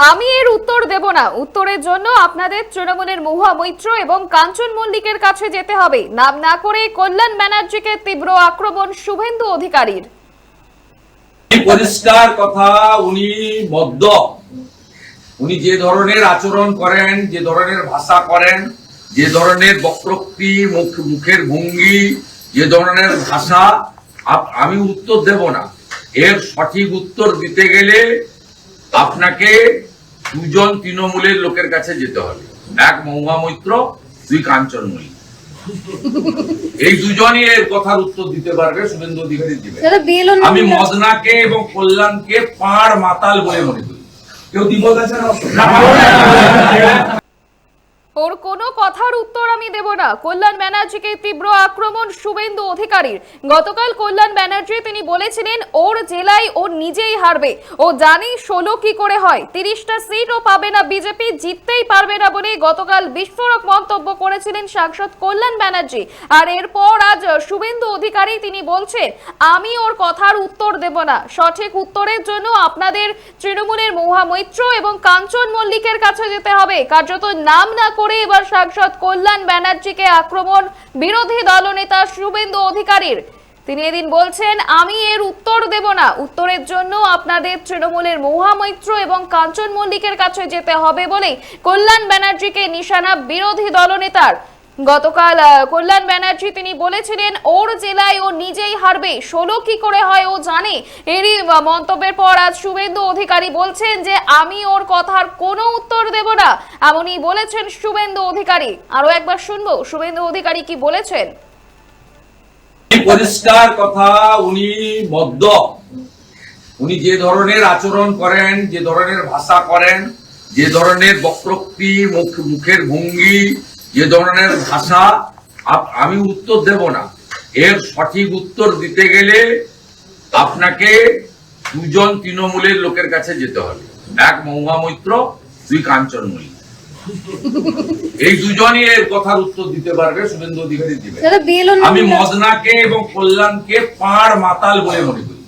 আমি এর উত্তর দেব না। উত্তরের জন্য আপনাদের তৃণমূলের মহুয়া মৈত্র এবং কাঞ্চন মল্লিকের কাছে যেতে হবে। নাম না করে কল্যাণ ব্যানার্জিকে তীব্র আক্রমণ শুভেন্দু অধিকারীর। পরিষ্কার কথা উনি বদ্ধ উনি যে ধরনের আচরণ করেন, যে ধরনের ভাষা করেন, যে ধরনের বক্রোক্তি, মুখ, মুখের ভঙ্গি, যে ধরনের ভাষা আমি উত্তর দেব না। এর সঠিক উত্তর দিতে গেলে আপনাকে দুজন তৃণমূলের লোকের কাছে যেতে হবে। এক মহুয়া মৈত্র দুই কাঞ্চন মৈত্র। এই দুজনই এর কথার উত্তর দিতে পারবে শুভেন্দু অধিকারী দিবে। আমি মদনাকে এবং কল্যাণকে পাড় মাতাল বলে মনে করি। কেউ দিব আছে না? ওর কোনো কথার উত্তর আমি দেব না। কল্যাণ ব্যানার্জিকে তীব্র আক্রমণ শুভেন্দু অধিকারীর। গতকাল কল্যাণ ব্যানার্জি তিনি বলেছিলেন, ওর জেলায় ও নিজেই হারবে। ও জানি ষোলো কি করে হয়। তিরিশটা সিটও পাবে না, বিজেপি জিততেই পারবে না বলে গতকাল বিস্ফোরক মন্তব্য করেছিলেন সাংসদ কল্যাণ ব্যানার্জি। আর এরপর আজ শুভেন্দু অধিকারী তিনি বলছেন, আমি ওর কথার উত্তর দেব না। সঠিক উত্তরের জন্য আপনাদের তৃণমূলের মহুয়া মৈত্র এবং কাঞ্চন মল্লিকের কাছে যেতে হবে। কার্যত নাম না করে এবার সাংসদ কল্যাণ ব্যানার্জিকে আক্রমণ। বিরোধী দলনেতা শুভেন্দু অধিকারীর। তিনি এদিন বলছেন, আমি এর উত্তর দেব না। উত্তরের জন্য আপনাদের তৃণমূলের মহামৈত্র এবং কাঞ্চন মল্লিকের কাছে যেতে হবে বলেই কল্যাণ ব্যানার্জিকে নিশানা বিরোধী দলনেতার। গতকাল কল্যাণ ব্যানার্জি তিনি বলেছিলেন, ওর জেলায় ও নিজেই হারবে। ষোলো কি করে হয় ও জানে। এরই মন্তব্যের পর আজ শুভেন্দু অধিকারী বলছেন যে, আমি ওর কথার কোনো উত্তর দেব না। এমনই বলেছেন শুভেন্দু অধিকারী। আরও একবার শুনব, শুভেন্দু অধিকারী কি বলেছেন? পরিষ্কার কথা উনি বদ্ধ উনি যে ধরনের আচরণ করেন, যে ধরনের ভাষা করেন, যে ধরনের বক্রোক্তি মুখের ভঙ্গি যে ধরনের ভাষা আমি উত্তর দেব না এর সঠিক উত্তর দিতে গেলে আপনাকে দুজন তৃণমূলের লোকের কাছে যেতে হবে এক মহুয়া মৈত্র দুই কাঞ্চন মল্লিক এই দুজনই এর কথার উত্তর দিতে পারবে শুভেন্দু অধিকারী দিবে আমি মদনাকে এবং কল্যাণকে পাড় মাতাল বলে মনে করি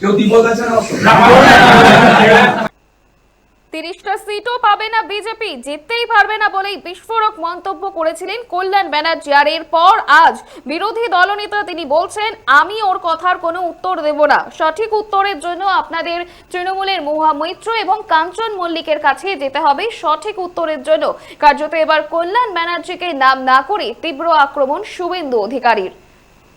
কেউ দ্বিমত আছে না তিরিশটা সিটও পাবে না বিজেপি, জিততেই পারবে না বলেই বিস্ফোরক মন্তব্য করেছিলেন কল্যাণ ব্যানার্জি। আর এরপর আজ বিরোধী দলনেতা তিনি বলছেন, আমি ওর কথার কোনো উত্তর দেব না। সঠিক উত্তরের জন্য আপনাদের তৃণমূলের মহুয়া মৈত্র এবং কাঞ্চন মল্লিকের কাছে যেতে হবে সঠিক উত্তরের জন্য। কার্যত এবার কল্যাণ ব্যানার্জিকে নাম না করে তীব্র আক্রমণ শুভেন্দু অধিকারীর।